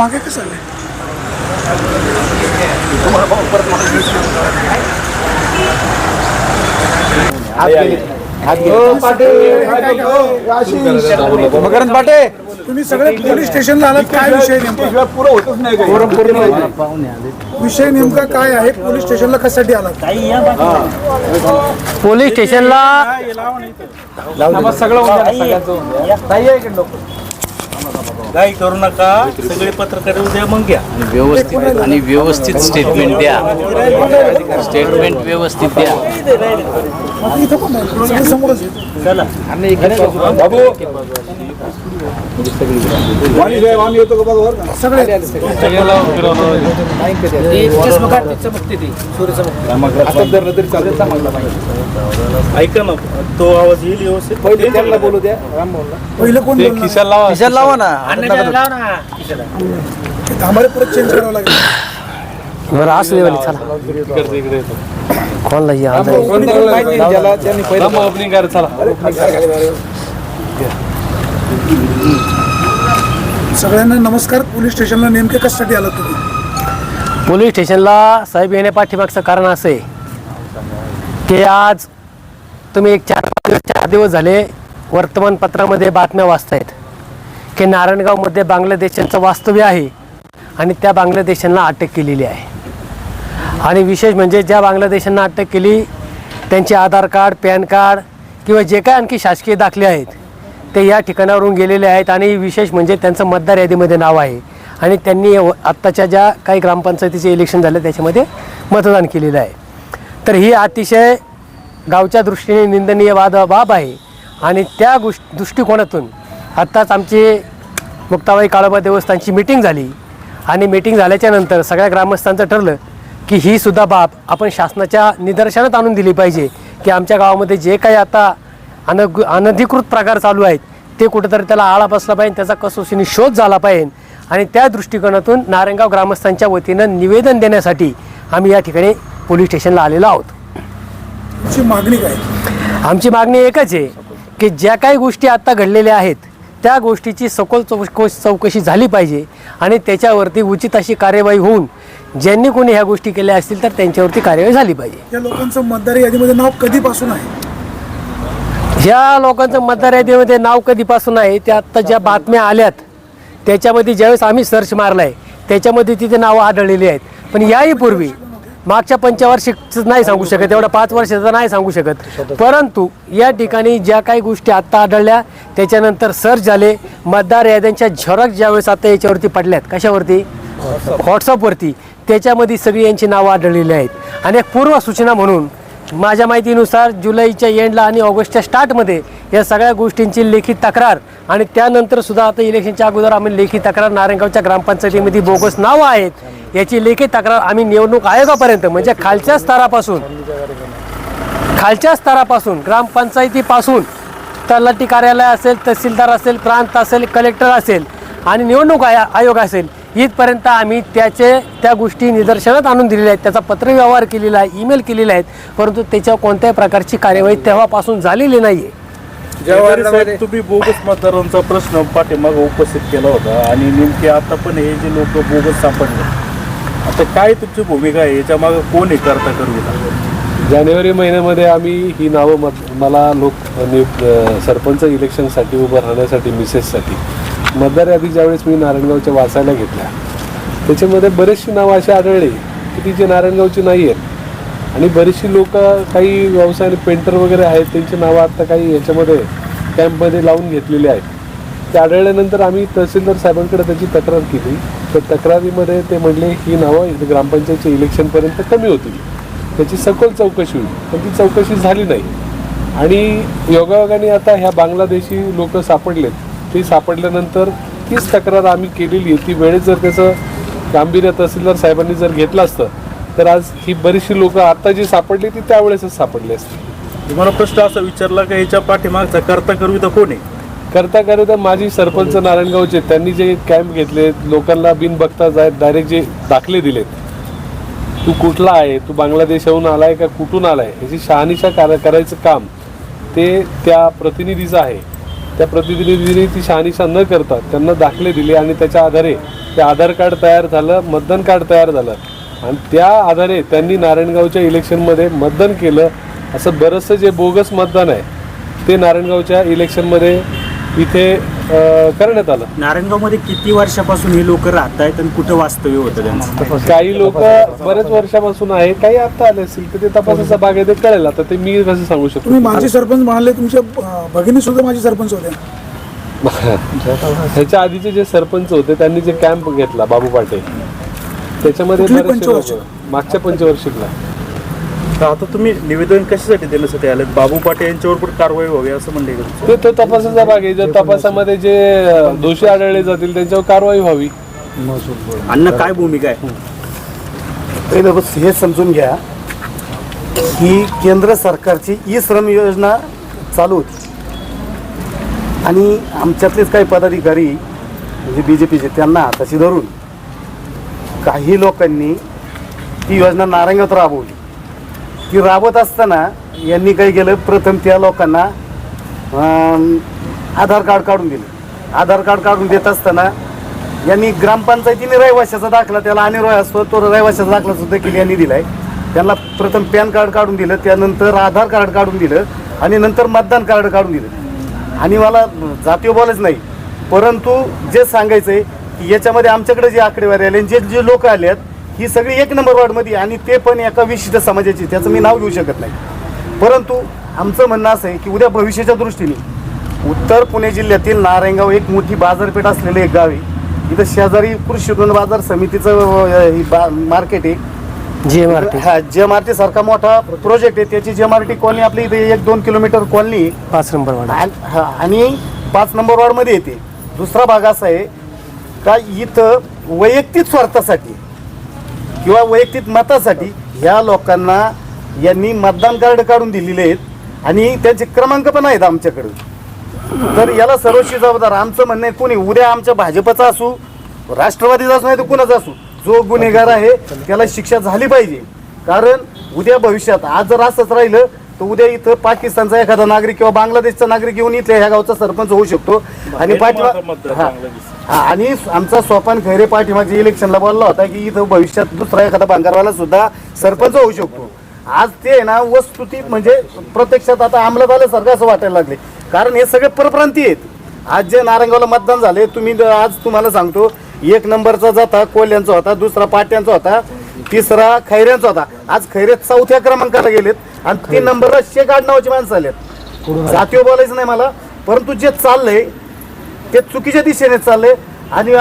मागे कसं आलंय? मकरंद पाटे तुम्ही सगळे पोलीस स्टेशनला आलात. काय विषय नेमका? पुरं होतच नाही काही. विषय नेमका काय आहे? पोलीस स्टेशनला कशासाठी आलात? पोलीस स्टेशनला सगळं काही करू नका. सगळे पत्रकार उद्या मग घ्या. व्यवस्थित आणि व्यवस्थित स्टेटमेंट द्या. स्टेटमेंट व्यवस्थित द्या. ऐका ना तो आवाज येईल व्यवस्थित? पहिले त्यांना बोलू द्या. राम भाऊला. पहिलं कोण लावा. ना. आम्हाला परत चेंज करावं लागेल. बरं असू दे वाली, चला. कोणला आता सगळ्यांना नमस्कार. पोलीस स्टेशनला नेमके कशासाठी आलात तुम्ही? पोलीस स्टेशनला साहेब येण्या पाठीमागचं कारण असं आहे की आज तुम्ही एक चार पाच दिवस चार दिवस झाले वर्तमानपत्रामध्ये बातम्या वाचतायत. की नारायणगावमध्ये बांगलादेशांचं वास्तव्य आहे आणि त्या बांगलादेशांना अटक केलेली आहे. आणि विशेष म्हणजे ज्या बांगलादेशांना अटक केली त्यांचे आधार कार्ड पॅन कार्ड किंवा जे काय आणखी शासकीय दाखले आहेत ते या ठिकाणावरून गेलेले आहेत आणि विशेष म्हणजे त्यांचं मतदार यादीमध्ये नाव आहे. आणि त्यांनी आत्ताच्या ज्या काही ग्रामपंचायतीचे इलेक्शन झाले त्याच्यामध्ये मतदान केलेलं आहे. तर ही अतिशय गावच्या दृष्टीने निंदनीय वाद बाब आहे. आणि त्या गोष् दृष्टिकोनातून आत्ताच आमची मुक्ताबाई काळोबा देवस्थानची मिटिंग झाली. आणि मिटिंग झाल्याच्यानंतर सगळ्या ग्रामस्थांचं ठरलं की ही सुद्धा बाब आपण शासनाच्या निदर्शनात आणून दिली पाहिजे की आमच्या गावामध्ये जे काही आता अनग अनधिकृत प्रकार चालू आहेत ते कुठेतरी त्याला आळा बसला पाहिजे त्याचा कसोशीने शोध झाला पाहिजे. आणि त्या दृष्टिकोनातून नारायणगाव ग्रामस्थांच्या वतीनं निवेदन देण्यासाठी आम्ही या ठिकाणी पोलीस स्टेशनला आलेलो आहोत. मागणी काय? आमची मागणी एकच आहे की ज्या काही गोष्टी आत्ता घडलेल्या आहेत त्या गोष्टीची सखोल चौकश चौकशी झाली पाहिजे आणि त्याच्यावरती उचित अशी कार्यवाही होऊन ज्यांनी कोणी ह्या गोष्टी केल्या असतील तर त्यांच्यावरती कार्यवाही झाली पाहिजे. या लोकांचं मतदार यादीमध्ये नाव कधीपासून आहे? ह्या लोकांचं मतदार यादीमध्ये नाव कधीपासून आहे? ते आत्ता ज्या बातम्या आल्यात त्याच्यामध्ये ज्यावेळेस आम्ही सर्च मारला आहे त्याच्यामध्ये तिथे नावं आढळलेली आहेत. पण याही पूर्वी मागच्या पंचवार्षिकचं नाही सांगू शकत एवढा पाच वर्षाचं नाही सांगू शकत. परंतु या ठिकाणी ज्या काही गोष्टी आत्ता आढळल्या त्याच्यानंतर सर्च झाले मतदार याद्यांच्या झरक ज्यावेळेस आता याच्यावरती पडल्यात कशावरती? व्हॉट्सअपवरती त्याच्यामध्ये सगळी यांची नावं आढळलेली आहेत. आणि एक पूर्व सूचना म्हणून माझ्या माहितीनुसार जुलैच्या एंडला आणि ऑगस्टच्या स्टार्टमध्ये या सगळ्या गोष्टींची लेखी तक्रार आणि त्यानंतर सुद्धा आता इलेक्शनच्या अगोदर आम्ही लेखी तक्रार नारायणगावच्या ग्रामपंचायतीमध्ये बोगस नावं आहेत. याची लेखी तक्रार आम्ही निवडणूक आयोगापर्यंत म्हणजे खालच्या स्तरापासून खालच्या स्तरापासून ग्रामपंचायतीपासून तलाठी कार्यालय असेल तहसीलदार असेल प्रांत असेल कलेक्टर असेल आणि निवडणूक आया आयोग असेल इथपर्यंत आम्ही त्याचे त्या गोष्टी निदर्शनात आणून दिलेल्या आहेत. त्याचा पत्रव्यवहार केलेला आहे ईमेल केलेला आहेत. परंतु त्याच्यावर कोणत्याही प्रकारची कार्यवाही तेव्हापासून झालेली नाही आहे तुम्ही बोगस मतदारांचा प्रश्न पाठीमाग उपस्थित केला होता आणि नेमके आता पण हे जे लोक बोगस सापडले आता काय तुमची भूमिका आहे? याच्या मागे कोण आहे करता करू जानेवारी महिन्यामध्ये आम्ही ही नावं मत मला लोक नियुक्त सरपंच इलेक्शनसाठी उभं राहण्यासाठी मिसेससाठी मतदार यादी ज्यावेळेस मी नारायणगावच्या वाचायला घेतल्या त्याच्यामध्ये बरेचशी नावं अशी आढळली की ती जे नारायणगावची नाही आहेत. आणि बरीचशी लोक काही व्यवसायाने पेंटर वगैरे आहेत त्यांची नावं आता काही याच्यामध्ये कॅम्पमध्ये लावून घेतलेली आहेत. ते आढळल्यानंतर आम्ही तहसीलदार साहेबांकडे त्याची तक्रार केली. तर तक्रारीमध्ये ते म्हणले ही नावं ग्रामपंचायतच्या इलेक्शनपर्यंत कमी होतील. त्याची सखोल चौकशी होईल. पण ती चौकशी झाली नाही. आणि योगायोगाने आता ह्या बांगलादेशी लोक सापडलेत. ती सापडल्यानंतर तीच तक्रार आम्ही केलेली आहे. ती वेळेत जर त्याचं गांभीर्य तहसीलदार साहेबांनी जर घेतलं असतं तर आज ही बरीचशी लोक आता जी सापडली ती त्यावेळेसच सापडली असती. तुम्हाला प्रश्न असा विचारला का याच्या पाठीमागचा करता करू तर कोण आहे? करता करता माझी सरपंच नारायणगावचे त्यांनी जे कॅम्प घेतले लोकांना बिन बघता जाय डायरेक्ट जे दाखले दिलेत. तू कुठला आहे? तू बांगलादेशाहून आलाय का कुठून आलाय? याची शहानिशा करा करायचं काम ते त्या प्रतिनिधीचं आहे. त्या प्रतिनिधीने ती शहानिशा न करता त्यांना दाखले दिले आणि त्याच्या आधारे ते आधार कार्ड तयार झालं मतदान कार्ड तयार झालं. आणि त्या आधारे त्यांनी नारायणगावच्या इलेक्शनमध्ये मतदान केलं. असं बरंचसं जे बोगस मतदान आहे ते नारायणगावच्या इलेक्शनमध्ये इथे करण्यात आलं. नारायणगावमध्ये किती वर्षापासून हे लोक राहत आहेत आणि कुठं वास्तव्य होतं त्यांचं? काही लोक बरेच वर्षापासून आहे काही आता आले असतील तर ते तपासाचा भाग आहे ते कळेल. आता ते मी कसं सांगू शकतो? तुम्ही माजी सरपंच म्हणाले तुमच्या भगिनी सुद्धा माजी सरपंच होत्या. ह्याच्या आधीचे जे सरपंच होते त्यांनी जे कॅम्प घेतला बाबू पाटे त्याच्यामध्ये कुठली मागच्या पंचवर्षिकला. तर आता तुम्ही निवेदन कशासाठी देण्यासाठी आले? बाबू पाटे यांच्यावर पण कारवाई व्हावी असं म्हणले का? ते तो तपासाचा भाग आहे. जर तपासामध्ये जे दोषी आढळले जातील त्यांच्यावर कारवाई व्हावी. अण्णा काय भूमिका आहे? पहिलं बस हे समजून घ्या की केंद्र सरकारची ई श्रम योजना चालू होती. आणि आमच्यातलेच काही पदाधिकारी म्हणजे बी जे पीचे त्यांना हाताशी धरून काही लोकांनी ती योजना नारायणात राबवली. की राबवत असताना यांनी काय केलं? प्रथम त्या लोकांना आधार कार्ड काढून दिलं. आधार कार्ड काढून देत असताना यांनी ग्रामपंचायतीने रहिवाशाचा दाखला त्याला आणि असतो तो रहिवाशाचा दाखला सुद्धा केली यांनी दिलाय. त्यांना प्रथम पॅन कार्ड काढून दिलं त्यानंतर आधार कार्ड काढून दिलं आणि नंतर मतदान कार्ड काढून दिलं. आणि मला जातीय बोलायच नाही परंतु जे सांगायचं आहे की याच्यामध्ये आमच्याकडे जे आकडेवारी आले जे जे लोक आले आहेत ही सगळी एक नंबर वॉर्डमध्ये आणि ते पण एका विशिष्ट समाजाची त्याचं मी नाव घेऊ शकत नाही. परंतु आमचं म्हणणं असं आहे की उद्या भविष्याच्या दृष्टीने उत्तर पुणे जिल्ह्यातील नारायणगाव एक मोठी बाजारपेठ असलेलं एक गाव आहे. इथं शेजारी कृषी उत्पन्न बाजार समितीचं ही बा- मार्केट आहे. जी एम आर टी हा जेम आर टी सारखा मोठा प्रोजेक्ट आहे. त्याची जेम आर टी कॉलनी आपली इथे एक दोन किलोमीटर कॉलनी. पाच नंबर हा, आणि पाच नंबर वॉर्डमध्ये येते. दुसरा भाग असा आहे का इथं वैयक्तिक स्वार्थासाठी किंवा वैयक्तिक मतासाठी ह्या लोकांना यांनी मतदान कार्ड काढून दिलेले आहेत आणि त्यांचे क्रमांक पण आहेत आमच्याकडे. तर याला सर्वस्वी जबाबदार आमचं म्हणणं आहे कोणी उद्या आमच्या भाजपचा असू राष्ट्रवादीचा असू नाही तर कुणाचा असू जो गुन्हेगार आहे त्याला शिक्षा झाली पाहिजे. कारण उद्या भविष्यात आज जर असंच राहिलं तर उद्या इथं पाकिस्तानचा एखादा नागरिक किंवा बांगलादेशचा नागरिक येऊन इथल्या ह्या गावचा सरपंच होऊ शकतो. आणि पाठीमा हा. हा, आणि आमचा सोपान खैरे पाठीमागच्या इलेक्शनला बोलला होता की इथं भविष्यात दुसरा एखादा भांगारवाला सुद्धा सरपंच होऊ शकतो. आज ते आहे ना वस्तुती म्हणजे प्रत्यक्षात आता अंमलात आल्यासारखं असं वाटायला लागले. कारण हे सगळे परप्रांती आहेत. आज जे नारायणगावला मतदान झाले तुम्ही द- आज तुम्हाला सांगतो एक नंबरचा जाता कोल्यांचा होता दुसरा पाट्यांचा होता तिसरा खैऱ्यांचा होता. आज खैरे चौथ्या क्रमांकाला गेलेत. आणि तीन नंबरला शेख आडनावाची माणसं आलेत. जातीय बोलायचं नाही मला परंतु जे चाललंय ते चुकीच्या दिशेने चालले आणि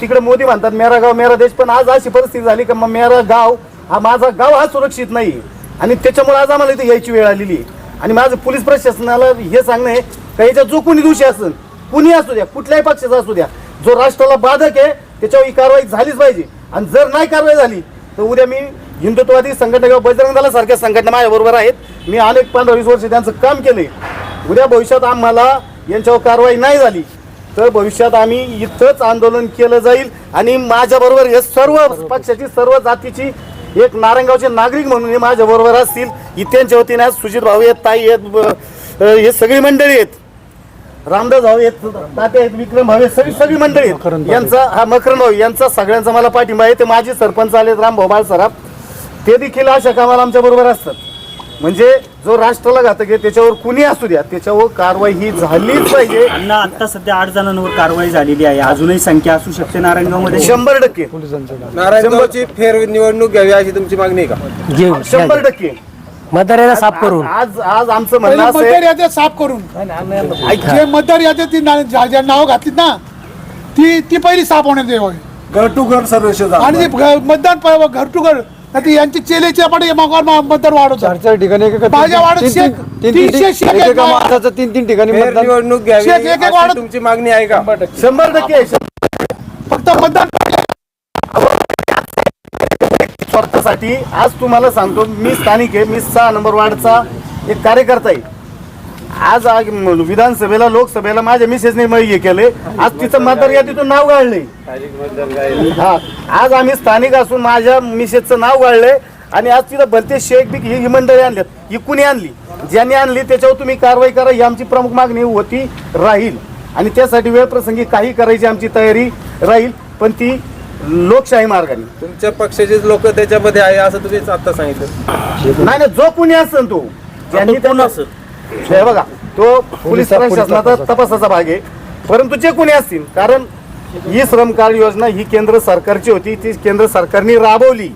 तिकडे मोदी म्हणतात मेरा गाव मेरा देश. पण आज अशी परिस्थिती झाली का मग मेरा गाव हा माझा गाव हा सुरक्षित नाही. आणि त्याच्यामुळे आज आम्हाला इथे यायची वेळ आलेली आहे. आणि माझं पोलीस प्रशासनाला हे सांगणं आहे का याच्यात जो कोणी दोषी असेल कुणी असू द्या कुठल्याही पक्षाचा असू द्या जो राष्ट्राला बाधक आहे त्याच्यावर ही कारवाई झालीच पाहिजे. आणि जर नाही कारवाई झाली तर उद्या मी हिंदुत्ववादी संघटना किंवा बजरंग दला सारख्या संघटना माझ्या बरोबर आहेत. मी अनेक पंधरा वीस वर्ष त्यांचं काम केलंय. उद्या भविष्यात आम्हाला यांच्यावर कारवाई नाही झाली तर भविष्यात आम्ही इथंच आंदोलन केलं जाईल आणि माझ्या बरोबर हे सर्व पक्षाची सर्व जातीची एक नारायणगावचे नागरिक म्हणून हे माझ्या बरोबर असतील. इत्यांच्या वतीने आज सुजित भाऊ आहेत ताई आहेत हे सगळी मंडळी आहेत. रामदास भाऊ आहेत ताते आहेत विक्रम भाऊ आहेत सगळी सगळी मंडळी आहेत. यांचा हा मकरन भाऊ यांचा सगळ्यांचा मला पाठिंबा आहे. ते माजी सरपंच आलेत राम भाऊ बाळसराफ. ते देखील अशा कामाला आमच्या बरोबर असतात. म्हणजे जो राष्ट्राला घातक आहे त्याच्यावर कुणी असू द्या त्याच्यावर कारवाई ही झालीच पाहिजे. अण्णा आता सध्या आठ जणांवर कारवाई झालेली आहे. अजूनही संख्या असू शकते नारायणगावमध्ये. शंभर टक्के. नारायणगावची फेर निवडणूक घ्यावी अशी तुमची मागणी आहे का? जे शंभर टक्के. मतदाराला साफ करून. आज आज आमचं पहिले म्हणणं असं मतदार आहे याद्या साफ करून. जे मतदार याद्या ती ना- ज्या ज्या नावं घातलीत ना ती ती पहिली साफ होण्यात यावी घर टू घर सर्वेक्षण आणि ते घ- मतदान प- घर टू घर नाही तर यांची चेलेच्या मागावर मा- मतदार वाढवतात. चार चार ठिकाणी एक- एक- माझ्या वाड्यात तीन- तीन- शेख- तीन- तीन- तीनशे शेख आहेत एकेका माझ्या- माणसाचं तीन तीन ठिकाणी फेर मतदान निवडणूक घ्यावी शेख एक एक अशी तुमची मागणी आहे का? शंभर टक्के. आहे. फक्त मतदान स्वार्थासाठी आज तुम्हाला सांगतो मी स्थानिक आहे मी सहा नंबर वार्डचा एक कार्यकर्ता आहे. आज म- विधानसभेला लोकसभेला माझ्या मिसेसने मग हे केले. आज तिचं मतदार यादीतून नाव गाळले. हा. आज आम्ही स्थानिक असून माझ्या मिसेसचं नाव गाळलंय आणि आज तिथं भलते शेख बिक ही ही मंडळी आणल्यात. ही कुणी आणली? ज्यांनी आणली त्याच्यावर तुम्ही कारवाई करा ही आमची प्रमुख मागणी होती राहील. आणि त्यासाठी वेळ प्रसंगी काही करायची आमची तयारी राहील पण ती लोकशाही मार्गाने. तुमच्या पक्षाचे लोक त्याच्यामध्ये आहे असं तुम्ही आता सांगितलं. नाही नाही जो कोणी असेल तो कोण त्यांना असेल हे बघा तो पोलीस प्रशासनाचा तपासाचा भाग आहे. परंतु जे कोणी असतील कारण ही श्रम कार्ड योजना ही केंद्र सरकारची होती ती केंद्र सरकारने राबवली.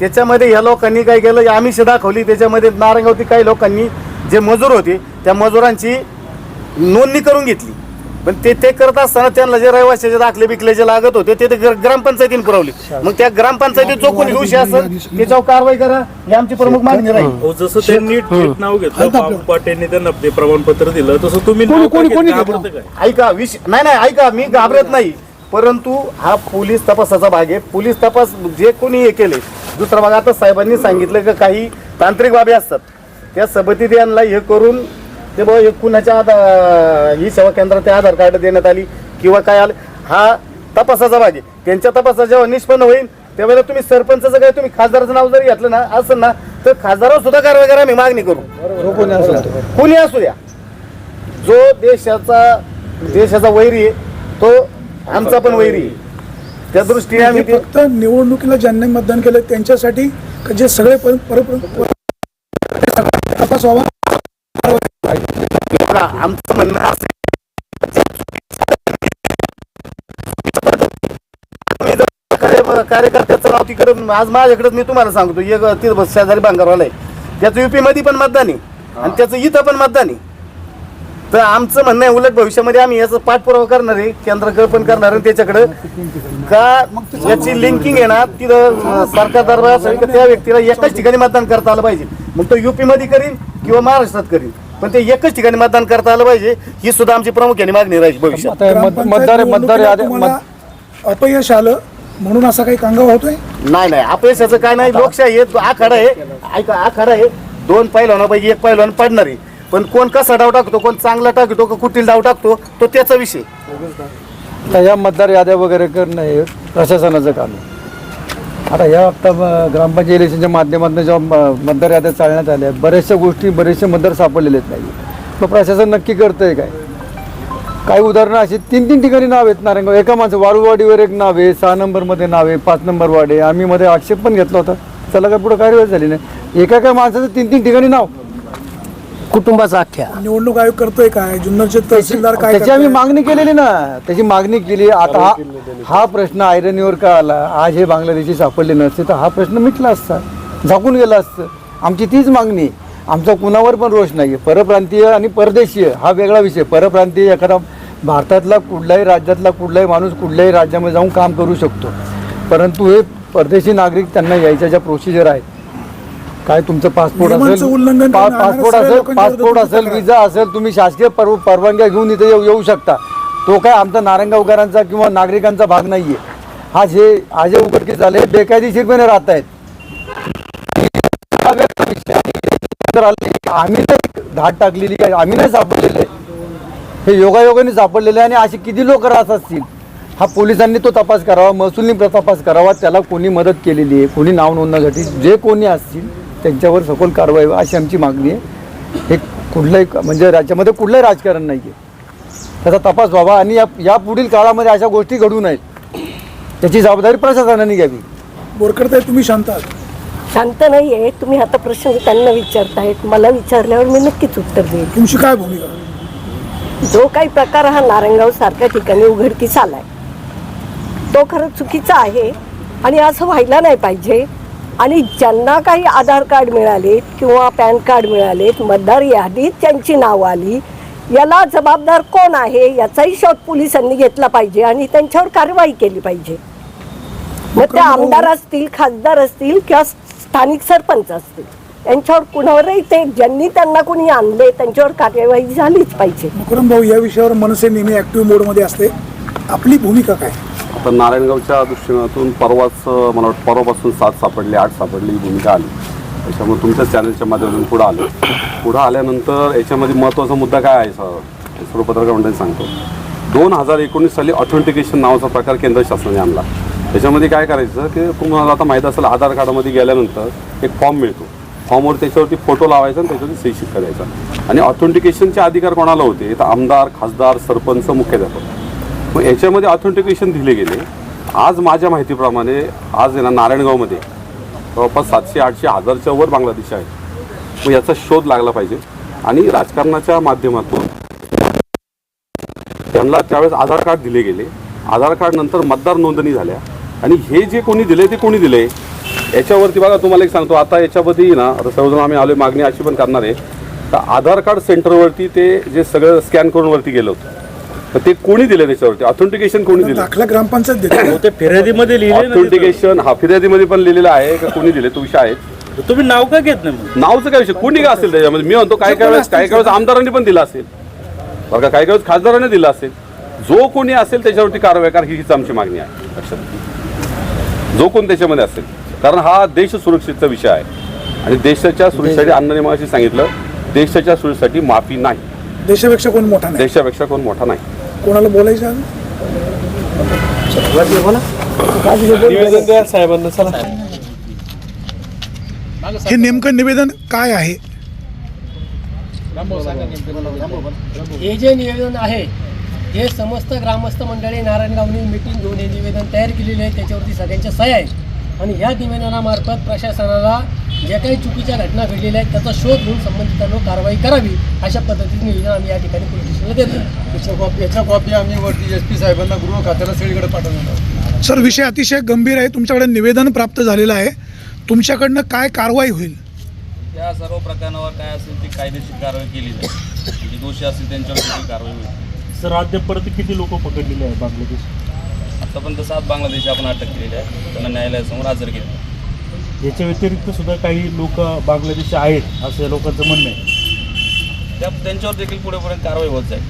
त्याच्यामध्ये ह्या लोकांनी काय केलं आमिष दाखवली त्याच्यामध्ये नारंगावती काही लोकांनी जे मजूर होते त्या मजुरांची नोंदणी करून घेतली. पण ते ते करत असताना त्यांना जे रहिवाशाचे दाखले बिकले जे लागत होते ते ते ग्र- ग्रामपंचायतीने पुरवले. मग त्या ग्रामपंचायतीत जो कोणी दोषी असेल त्याच्यावर कारवाई करा ही आमची प्रमुख मागणी राहील. अहो, जसं त्यांनी थेट नाव घेतलं पाटेंनी त्यांना ते प्रमाणपत्र दिलं तसं तुम्ही कोणी- का कोणी- घाबरतं? काय? ऐका विष नाही नाही ऐका मी घाबरत नाही. परंतु हा पोलीस तपासाचा भाग आहे. पोलीस तपास जे कोणी हे केले दुसरा भाग आता साहेबांनी सांगितलं की काही तांत्रिक बाबी असतात. त्या सबतीत यांना हे करून ते हे कुणाच्या आधार ही सेवा केंद्रात आधार कार्ड देण्यात आली किंवा काय आलं हा तपासाचा भाग आहे. त्यांच्या तपासात जेव्हा निष्पन्न होईल त्यावेळेला तुम्ही सरपंचाचं काय तुम्ही खासदाराचं नाव जरी घेतलं ना असं ना तर खासदारावर सुद्धा कारवाई करा आम्ही मागणी करू. कोणी असू द्या. जो देशाचा देशाचा वैरी आहे तो आमचा पण वैरी आहे. त्या दृष्टीने आम्ही फक्त निवडणुकीला ज्यांनी मतदान केलं त्यांच्यासाठी जे सगळे तपास व्हावा बघा, आमचं म्हणणं असं कार्यकर्त्याचं नाव तिकडे आज माझ्याकडे मी तुम्हाला सांगतो. एक तिथं शेजारी भांगारवाला आहे. त्याचं युपी मध्ये पण मतदान आहे. आणि त्याचं इथं पण मतदान आहे. तर आमचं म्हणणं आहे उलट भविष्यामध्ये आम्ही याचा पाठपुरावा करणार आहे केंद्राकडे पण करणार आहे त्याच्याकडे. का याची लिंकिंग आहे ना तिथं सरकार दरबार त्या व्यक्तीला एकाच ठिकाणी मतदान करता आलं पाहिजे. मग तो युपी मध्ये करीन किंवा महाराष्ट्रात करीन? पण ते एकच ठिकाणी मतदान करता आलं पाहिजे. ही सुद्धा आमची प्रामुख्याने मागणी राहील. भविष्यात. आता मत- ग्रामपंचायत मतदार मतदार निवडणुकीला याद्या तुम्हाला मत- अपयश आलं म्हणून असा काही कांगावा होतोय? नाही नाही. अपयशाचं काय नाही. लोकशाही आहे आखाडा आहे. ऐका आखाडा आहे. दोन पैलवानापैकी एक पैलवान पडणार. आहे पण कोण कसा डाव टाकतो कोण चांगला टाकतो का कुठील डाव टाकतो तो त्याचा विषय आता या मतदार याद्या वगैरे करणं हे प्रशासनाचं काम आहे. आता या आता ग्रामपंचायत इलेक्शनच्या माध्यमातून जेव्हा म- मतदार याद्या चालण्यात आल्या बऱ्याचशा गोष्टी बरेचसे मतदार सापडलेले आहेत नाही मग प्रशासन नक्की करतंय काय? काही उदाहरणं अशी तीन तीन ठिकाणी नाव आहेत नारायणगाव एका माणसं वाळूवाडीवर एक नाव आहे सहा नंबरमध्ये नाव आहे पाच नंबर वाडे आम्ही मध्ये आक्षेप पण घेतला होता. चला काय पुढे कार्यवाही झाली नाही. एका एका माणसाचं तीन तीन ठिकाणी नाव. कुटुंबाचा अख्ख्या निवडणूक आयोग करतोय काय? जुन्नरचे तहसीलदार काय त्याची आम्ही? मागणी केलेली ना. त्याची मागणी केली. आता हा हा प्रश्न आयरनीवर का आला आज हे बांगलादेशी सापडले नसते तर हा प्रश्न मिटला असता. झाकून गेला असतं. आमची तीच मागणी. आहे. आमचा कुणावर पण रोष नाही आहे परप्रांतीय आणि परदेशीय हा वेगळा विषय. परप्रांतीय एखादा भारतातला कुठल्याही राज्यातला कुठलाही माणूस कुठल्याही राज्यामध्ये जाऊन काम करू शकतो. परंतु हे परदेशी नागरिक त्यांना यायच्या ज्या प्रोसिजर आहेत काय तुमचं पासपोर्ट नियमांचं असेल उल्लंघन पा- करणाऱ्या पासपोर्ट सगळ्या असेल लोकांच्या पासपोर्ट विरोधात असेल तक्रार. विजा असेल तुम्ही शासकीय परव परवानग्या घेऊन इथे येऊ येऊ शकता. तो काय आमचा नारायणगावकरांचा किंवा नागरिकांचा भाग नाहीये. हा जे आज जे उघडकीस झाले बेकायदेशीरपणे राहत आहेत तर आले की आम्ही नाही धाड टाकलेली काय आम्ही नाही सापडलेले. हे योगायोगाने सापडलेले आणि असे किती लोक राहत असतील? हा पोलिसांनी तो तपास करावा महसूलनी तपास करावा त्याला कोणी मदत केलेली आहे कोणी नाव नोंदण्यासाठी जे कोणी असतील त्यांच्यावर सखोल कारवाई व्हावी अशी आमची मागणी आहे. हे कुठलंही म्हणजे राज्यामध्ये कुठलंही राजकारण नाही आहे त्याचा तपास व्हावा आणि या या पुढील काळामध्ये अशा गोष्टी घडू नयेत. त्याची जबाबदारी प्रशासनाने घ्यावी. बोरकरताय तुम्ही शांत आहात? शांत नाही आहे तुम्ही आता प्रश्न त्यांना विचारतायत. मला विचारल्यावर मी नक्कीच उत्तर देईन. तुमची काय भूमिका? जो काही प्रकार हा नारायणगाव सारख्या ठिकाणी उघडकीस आलाय तो खरं चुकीचा आहे आणि असं व्हायला नाही पाहिजे. आणि ज्यांना काही आधार कार्ड मिळालेत किंवा पॅन कार्ड मिळालेत मतदार यादीत त्यांची नावं आली याला जबाबदार कोण आहे याचाही शोध पोलिसांनी घेतला पाहिजे आणि त्यांच्यावर कारवाई केली पाहिजे. मग ते आमदार असतील खासदार असतील किंवा स्थानिक सरपंच असतील त्यांच्यावर कुणावरही ते ज्यांनी त्यांना कोणी आणले त्यांच्यावर कार्यवाही झालीच पाहिजे. मकरम भाऊ या विषयावर मनसे नेहमी ऍक्टिव्ह मोडमध्ये असते. आपली भूमिका काय? आता नारायणगावच्या दृष्टिकोनातून परवाच मला वाटतं परवापासून सात सापडले आठ सापडली ही भूमिका आली. त्याच्यामुळे तुमच्या चॅनलच्या माध्यमातून पुढं आलं. पुढं आल्यानंतर याच्यामध्ये महत्त्वाचा मुद्दा काय आहे सर? सर्व पत्रकार मंडळी सांगतो. दोन हजार एकोणीस साली ऑथेंटिकेशन नावाचा प्रकार केंद्र शासनाने आणला. त्याच्यामध्ये काय करायचं की तुम्हाला आता माहीत असेल आधार कार्डामध्ये गेल्यानंतर एक फॉर्म मिळतो. फॉर्मवर त्याच्यावरती फोटो लावायचा आणि त्याच्यावरती सही शिक्का द्यायचा आणि ऑथेंटिकेशनचे अधिकार कोणाला होते? तर आमदार खासदार सरपंच मुख्याध्यापक. मग याच्यामध्ये ऑथेंटिकेशन दिले गेले. आज माझ्या माहितीप्रमाणे आज आहे ना नारायणगावमध्ये जवळपास सातशे आठशे हजारच्या वर बांगलादेश आहेत मग याचा शोध लागला पाहिजे. आणि राजकारणाच्या माध्यमातून त्यांना त्यावेळेस आधार कार्ड दिले गेले. आधार कार्ड नंतर मतदार नोंदणी झाल्या. आणि हे जे कोणी दिले ते कोणी दिले? याच्यावरती बघा तुम्हाला एक सांगतो. आता याच्यामध्ये ना सर्वजण आम्ही आलो मागणी अशी पण करणार आहे. तर आधार कार्ड सेंटरवरती ते जे सगळं स्कॅन करूनवरती गेलं होतं. ते कोणी दिले त्याच्यावरती? ऑथेंटिकेशन कोणी दिलं? दाखला ग्रामपंचायत देते. ते फिर्यादीमध्ये लिहिले ना ऑथेंटिकेशन हा फिर्यादीमध्ये पण लिहिलेलं आहे का कोणी दिले? तो विषय आहे. तुम्ही नाव का घेत नाही मग? नावचं काय विषय? कोणी का असेल त्याच्यामध्ये? मी म्हणतो काय काय वेळेस काय काय वेळेस आमदारांनी पण दिला असेल. बरं का काही काही वेळेस खासदारांनी दिला असेल. जो कोणी असेल त्याच्यावरती कारवाई करा ही हीच आमची मागणी आहे. लक्षात. जो कोण त्याच्यामध्ये असेल. कारण हा देश सुरक्षेचा विषय आहे. आणि देशाच्या सुरक्षेसाठी अण्णाने मगाशी सांगितलं देशाच्या सुरक्षेसाठी माफी नाही. देशापेक्षा कोण मोठा नाही. देशापेक्षा कोण मोठा नाही. कोणाला बोलायचं आहे? निवेदन साहेबांना चला हे नेमकं निवेदन काय आहे? हे जे निवेदन आहे हे समस्त ग्रामस्थ मंडळी नारायणगावनी मिटिंग घेऊन हे निवेदन तयार केलेले आहे. त्याच्यावरती सगळ्यांच्या सह्या आहेत. आणि या निवेदनामार्फत प्रशासनाला ज्या काही चुकीच्या घटना घडलेल्या आहेत त्याचा शोध घेऊन संबंधितांवर कारवाई करावी अशा पद्धतीने निवेदन आम्ही या ठिकाणी पोलीस स्टेशनला देतो याच्या कॉपी याच्या कॉपी आम्ही वरती एस पी साहेबांना गृह खात्याला सगळीकडे पाठवणार सर विषय अतिशय गंभीर आहे. तुमच्याकडे निवेदन प्राप्त झालेलं आहे. तुमच्याकडनं काय कारवाई होईल? या सर्व प्रकरणावर काय असेल ती कायदेशीर कारवाई केली जाईल. जे दोषी असतील त्यांच्यावर कारवाई होईल. सर अद्यापर्यंत किती लोक पकडलेले आहे बांगलादेश? आतापर्यंत सात बांगलादेशी आपण अटक केलेली आहे. त्यांना न्यायालयासमोर हजर केले याच्या व्यतिरिक्त सुद्धा काही लोक बांगलादेशी आहेत असं या लोकांचं म्हणणं आहे. त्या त्यांच्यावर देखील पुढेपर्यंत कारवाई होत जाईल.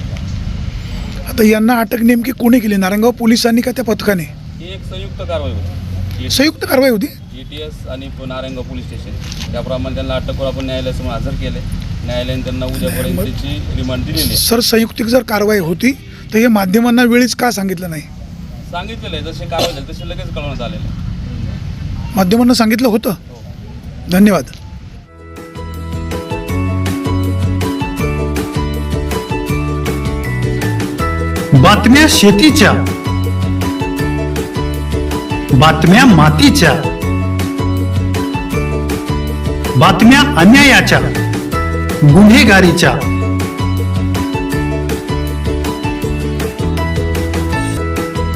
आता यांना अटक नेमकी कोणी केली? नारायणगाव पोलिसांनी का त्या पथकाने? ही एक संयुक्त कारवाई होती. संयुक्त कारवाई होती? ए टी एस आणि नारायणगाव पोलीस स्टेशन. त्याप्रमाणे त्यांना अटक करून आपण न्यायालयासमोर हजर केले. न्यायालयाने त्यांना उद्यापर्यंत त्याची रिमांड दिलेली आहे. सर संयुक्तिक जर कारवाई होती तर हे माध्यमांना वेळीच का सांगितलं नाही? सांगितलेलं आहे. जसे कारवाई झाली तसे लगेच कळवण्यात आलेलं आहे. माध्यमांना सांगितलं होतं. धन्यवाद. बातम्या शेतीच्या. बातम्या मातीच्या. बातम्या अन्यायाच्या. गुन्हेगारीच्या.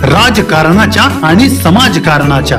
राजकारणाच्या आणि समाजकारणाच्या.